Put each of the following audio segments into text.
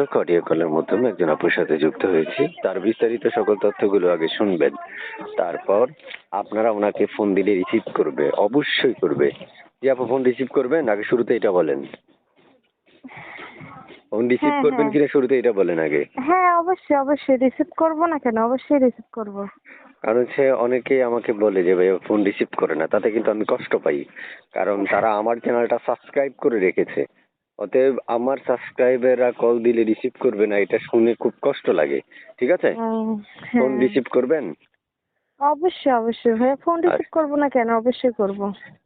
Audio কলের মাধ্যমে একজন আপুর সাথে যুক্ত হয়েছি। তার বিস্তারিত সকল তথ্যগুলো আগে শুনবেন। তারপর আপনারা ওনাকে ফোন দিলে রিসিভ করবে অবশ্যই করবে। যে আপু ফোন রিসিভ করবেন? আগে শুরুতে এটা বলেন। ফোন রিসিভ হ্যাঁ, করবেন হ্যাঁ। কিনা শুরুতে এটা বলেন আগে। হ্যাঁ অবশ্যই অবশ্যই। রিসিভ করব না কেন? অবশ্যই রিসিভ করব। কারণ সে অনেকেই আমাকে বলে যে ভাইয়া ফোন রিসিভ করে না। তাতে কিন্তু আমি কষ্ট পাই। কারণ তারা আমার চ্যানেলটা সাবস্ক্রাইব করে রেখেছে। অতএব আমার সাবস্ক্রাইবাররা কল দিলে রিসিভ করবে না এটা শুনে খুব কষ্ট লাগে। ঠিক আছে? ফোন হ্যাঁ। রিসিভ করবেন? অবশ্যই অবশ্যই। ভাইয়া ফোন রিসিভ। করব না কেন? অবশ্যই করব।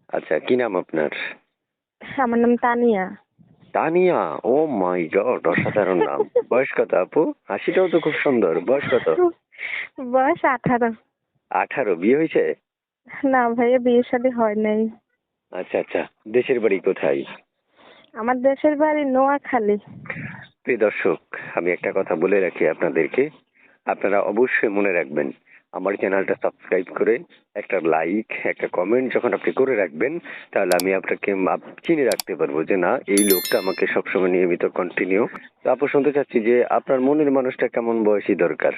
আচ্ছা কি নাম আপনার? আমার নাম Tania. Tania? Oh my god অসাধারণ নাম। বয়স কত আপু? হাসিটাও তো খুব সুন্দর। বয়স কত? বয়স আঠারো। আঠারো বিয়ে হয়েছে? না ভাইয়া বিয়ে শাদী হয় নাই। আচ্ছা আচ্ছা। দেশের বাড়ি কোথায়? আমার দেশের বাড়ি নোয়াখালী। প্রিয় দর্শক, আমি একটা কথা বলে রাখি আপনাদেরকে। আপনারা অবশ্যই মনে রাখবেন, আমার চ্যানেলটা সাবস্ক্রাইব করে একটা লাইক, একটা কমেন্ট যখন আপনি করে রাখবেন, তাহলে আমি আপনাকে আপ- চিনে রাখতে পারব যে, না, এই লোকটা আমাকে সবসময় নিয়মিত কন্টিনিউ তো আপু শুনতে চাচ্ছি যে, আপনার মনের মানুষটা কেমন বয়সী দরকার?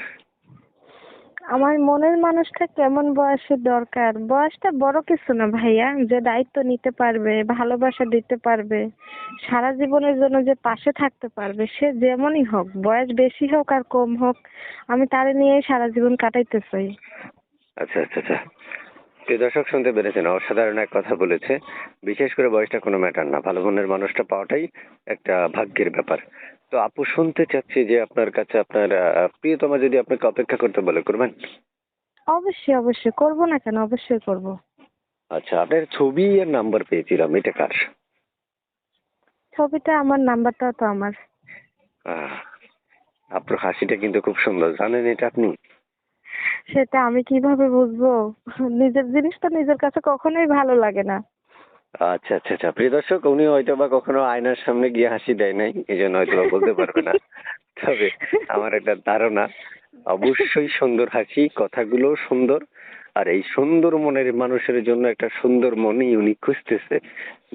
আমার মনের মানুষটা কেমন বয়সের দরকার? বয়সটা বড় কিছু না ভাইয়া, যে দায়িত্ব নিতে পারবে, ভালোবাসা দিতে পারবে, সারা জীবনের জন্য যে পাশে থাকতে পারবে, সে যেমনই হোক, বয়স বেশি হোক আর কম হোক, আমি তারে নিয়েই সারা জীবন কাটাইতে চাই আচ্ছা আচ্ছা। আচ্ছা দর্শক, শুনতে পেরেছেন, অসাধারণ এক কথা বলেছে। বিশেষ করে বয়সটা কোনো ম্যাটার না, ভালো মনের মানুষটা পাওয়াটাই একটা ভাগ্যের ব্যাপার। তো আপু শুনতে চাচ্ছি যে আপনার কাছে আপনার আহ, প্রিয়তমা যদি আপনাকে অপেক্ষা করতে বলে করবেন? অবশ্যই অবশ্যই। করব না কেন? অবশ্যই করব। আচ্ছা আপনার ছবি আর নাম্বার পেয়েছিলাম এটা কার? ছবিটা আমার নাম্বারটাও তো আমার। আহ, আপনার হাসিটা কিন্তু খুব সুন্দর। জানেন এটা আপনি? সেটা আমি কীভাবে বুঝব? নিজের জিনিস তো নিজের কাছে কখনোই ভালো লাগে না। আচ্ছা আচ্ছা আচ্ছা। প্রিয় দর্শক উনি হয়তো বা কখনো আয়নার সামনে গিয়ে হাসি দেয় নাই এই জন্য হয়তো বলতে পারবে না। তবে আমার একটা ধারণা, অবশ্যই সুন্দর হাসি, কথাগুলো সুন্দর, আর এই সুন্দর মনের মানুষের জন্য একটা সুন্দর মনই উনি খুঁজতেছে।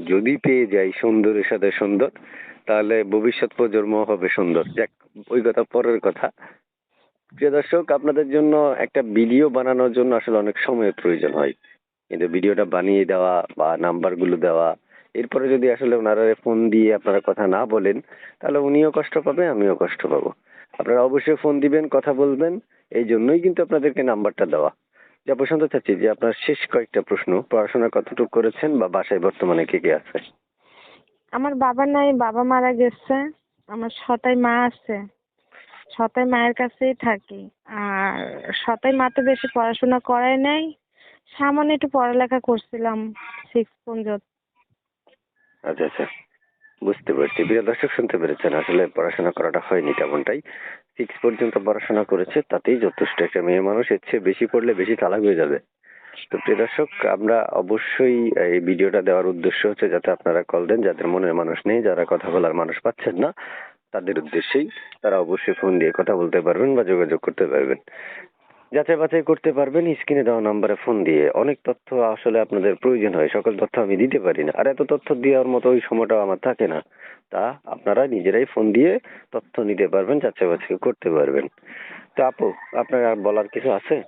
যদি পেয়ে যায় সুন্দরের সাথে সুন্দর, তাহলে ভবিষ্যৎ প্রজন্ম হবে সুন্দর। যাক, ওই কথা পরের কথা। প্রিয় দর্শক, আপনাদের জন্য একটা ভিডিও বানানোর জন্য আসলে অনেক সময়ের প্রয়োজন হয়। কিন্তু ভিডিওটা বানিয়ে দেওয়া বা নাম্বারগুলো দেওয়া, এরপরে যদি আসলে ওনারা ফোন দিয়ে আপনারা কথা না বলেন, তাহলে উনিও কষ্ট পাবে, আমিও কষ্ট পাবো। আপনারা অবশ্যই ফোন দিবেন, কথা বলবেন, এই জন্যই কিন্তু আপনাদেরকে নাম্বারটা দেওয়া। যা প্রশান্ত চাচ্ছি যে আপনার শেষ কয়েকটা প্রশ্ন, পড়াশোনা কতটুকু করেছেন বা বাসায় বর্তমানে কে কে আছে? আমার বাবা নাই, বাবা মারা গেছে, আমার সতাই মা আছে সতাই মায়ের কাছেই থাকি। আর সতাই মা তো বেশি পড়াশোনা করায় নাই সামান্য একটু পড়ালেখা করছিলাম সিক্স পর্যন্ত আচ্ছা আচ্ছা। বুঝতে পারছি। প্রিয় দর্শক, শুনতে পেরেছেন। আসলে পড়াশোনা করাটা হয়নি তেমনটাই। সিক্স পর্যন্ত পড়াশোনা করেছে, তাতেই যথেষ্ট। একটা মেয়ে মানুষ, এর চেয়ে বেশি পড়লে বেশি চালাক হয়ে যাবে। তো প্রিয় দর্শক, আমরা অবশ্যই এই ভিডিওটা দেওয়ার উদ্দেশ্য হচ্ছে যাতে আপনারা কল দেন। যাদের মনের মানুষ নেই, যারা কথা বলার মানুষ পাচ্ছেন না, তাদের উদ্দেশ্যেই তারা অবশ্যই ফোন দিয়ে কথা বলতে পারবেন বা যোগাযোগ করতে পারবেন। যাচাই বাছাই করতে পারবেন, স্ক্রিনে দেওয়া নাম্বারে ফোন দিয়ে। অনেক তথ্য আসলে আপনাদের প্রয়োজন হয়, সকল তথ্য আমি দিতে পারি না। আর এত তথ্য দেওয়ার মতো ওই সময়টাও আমার থাকে না। তা আপনারা নিজেরাই ফোন দিয়ে তথ্য নিতে পারবেন, যাচাই বাছাই করতে পারবেন। তো আপু, আপনার আর বলার কিছু আছে?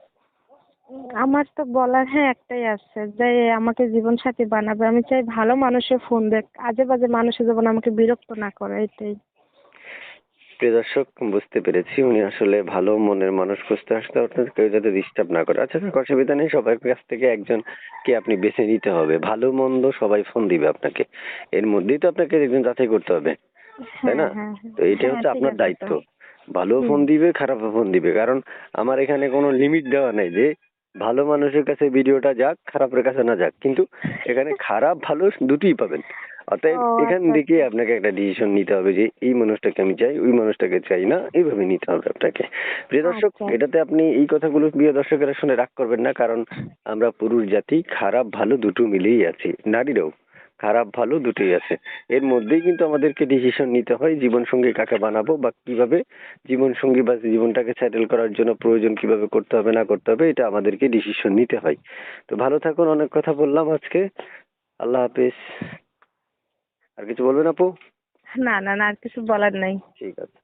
আমার তো বলার হ্যাঁ একটাই আছে যে, আমাকে জীবন সাথী বানাবে। আমি চাই ভালো মানুষের ফোন দেখ, আজে বাজে মানুষের যেমন আমাকে বিরক্ত না করে, এটাই। প্রিয় দর্শক বুঝতে পেরেছি। উনি আসলে ভালো মনের মানুষ খুঁজতে আসতে অর্থাৎ কেউ যাতে ডিস্টার্ব না করে। আচ্ছা স্যার অসুবিধা নেই সবার কাছ থেকে একজনকে আপনি বেছে নিতে হবে। ভালো মন্দ সবাই ফোন দিবে আপনাকে। এর মধ্যেই তো আপনাকে একজন যাচাই করতে হবে তাই না? হ্যাঁ, হ্যাঁ, তো হ্যাঁ, হচ্ছে আপনার দায়িত্ব। ভালো ফোন দিবে খারাপ ফোন দিবে। কারণ আমার এখানে কোনো লিমিট দেওয়া নাই যে ভালো মানুষের কাছে ভিডিওটা যাক খারাপের কাছে না যাক। কিন্তু এখানে খারাপ ভালো দুটোই পাবেন। অতএব এখান আচ্ছা, থেকে আপনাকে একটা ডিসিশন নিতে হবে যে এই মানুষটাকে আমি চাই ওই মানুষটাকে চাই না এইভাবে নিতে হবে আপনাকে। প্রিয় দর্শক আচ্ছা। এটাতে আপনি এই কথাগুলো প্রিয় দর্শকেরা শুনে রাগ করবেন না কারণ আমরা পুরুষ জাতি খারাপ ভালো দুটো মিলেই আছি নারীরাও খারাপ ভালো দুটোই আছে। এর মধ্যেই কিন্তু আমাদেরকে ডিসিশন নিতে হয় জীবন সঙ্গী কাকে বানাবো বা কীভাবে জীবন সঙ্গী বা জীবনটাকে সেটেল করার জন্য প্রয়োজন কীভাবে করতে হবে না করতে হবে এটা আমাদেরকে ডিসিশন নিতে হয়। তো ভালো থাকুন অনেক কথা বললাম আজকে। আল্লাহ হাফিজ। আর কিছু বলবেন আপু? না না না আর কিছু বলার নাই। ঠিক আছে।